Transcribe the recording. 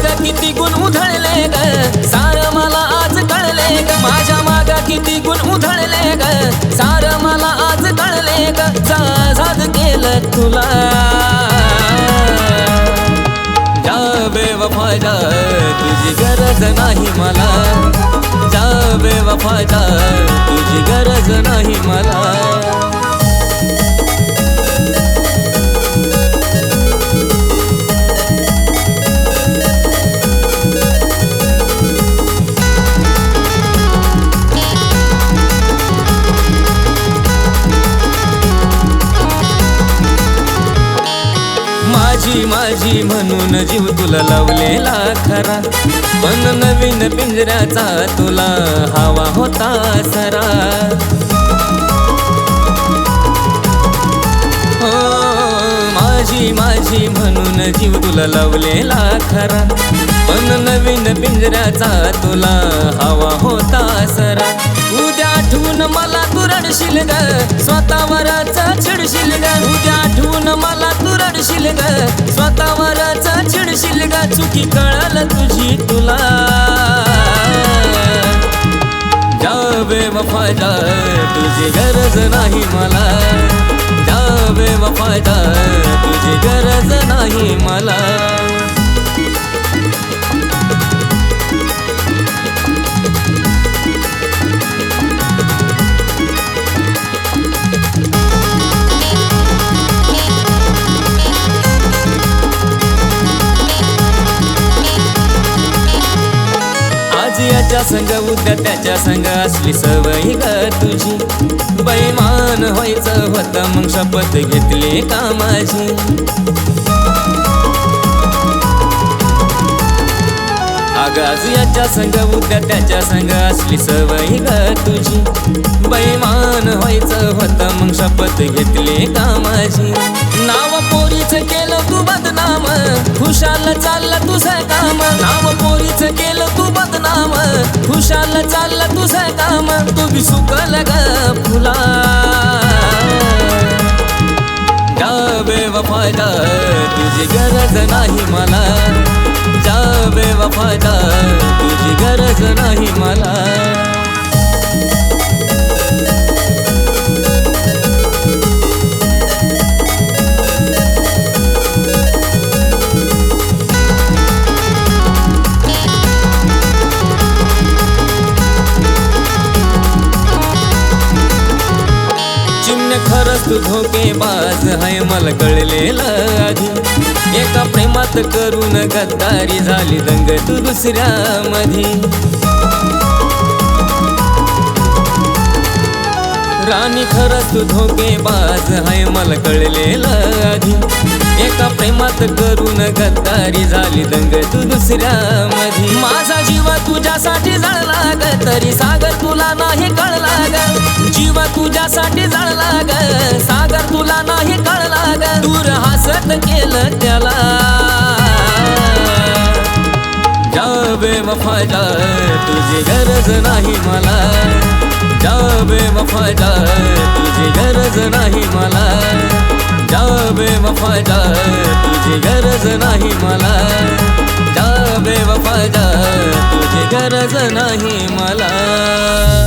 माग किती गुण उधळले ग? सार मला आज कळले ग. माझ्या मागा किती गुण उधळले ग? सार मला आज कळले ग. आझाद केलं तुला. जावे वफाजा तुझी गरज नाही मला. जा जावे वफाजा तुझी गरज नाही मला. माझी माझी म्हणून जीव तुला लावलेला खरा. पण नवीन पिंजऱ्याचा तुला हवा होता सरा. हो माझी माझी म्हणून जीव तुला लावलेला खरा. पण नवीन पिंजऱ्याचा तुला हवा होता सरा. आठवून मला तू रडशील ग. स्वतःवरच चिडशील ग. उद्या आठवून मला तू रडशील ग. स्वतःवरच चिडशील ग. चुकी कळल तुझी तुला. जावे बेवफा तुझी गरज नाही मला. जावे बेवफा तुझी गरज नाही मला. याच्या संग उद्या त्याच्या संग असली सवयी ग तुझी. बैमान व्हायचं होतं मग शपथ घेतली का माझी? आगाज याच्या संग उद्या त्याच्या संग असली सवयी ग तुझी. बैमान व्हायचं होतं मग शपथ घेतली का माझी? नाव पोरीच केलं तू बदनाम. खुशाल चाललं तुझं काम. नाव पोरीच केलं तू बदनाम. खुशाल चाललं तुझं काम. तू बी सुकल ग फुला. जा बेवफा तुझी गरज नाही मला. जा बेवफा तुझी गरज नाही मला. चिमणे खरंच तू धोकेबाज हाय मला कळलेलं आधी. एका प्रेमात करून गद्दारी झाली दंग तू दुसऱ्या मधी. राणी खरंच तू धोकेबाज हाय मला कळलेलं आधी. एका प्रेमात करून गद्दारी झाली दंग तू दुसऱ्या मधी. माझा जीव तुझ्यासाठी जळला ग तरी सागर तुला नाही कळला ग. जीव तुझ्यासाठी जळला ग सागर तुला नाही कळला ग दूर हसत केलं त्याला. जा बेवफा तुझी गरज नाही मला. जावे बेवफा तुझी गरज नाही मला. जावे बेवफा तुझी गरज नाही मला. जावे बेवफा तुझी गरज नाही मला.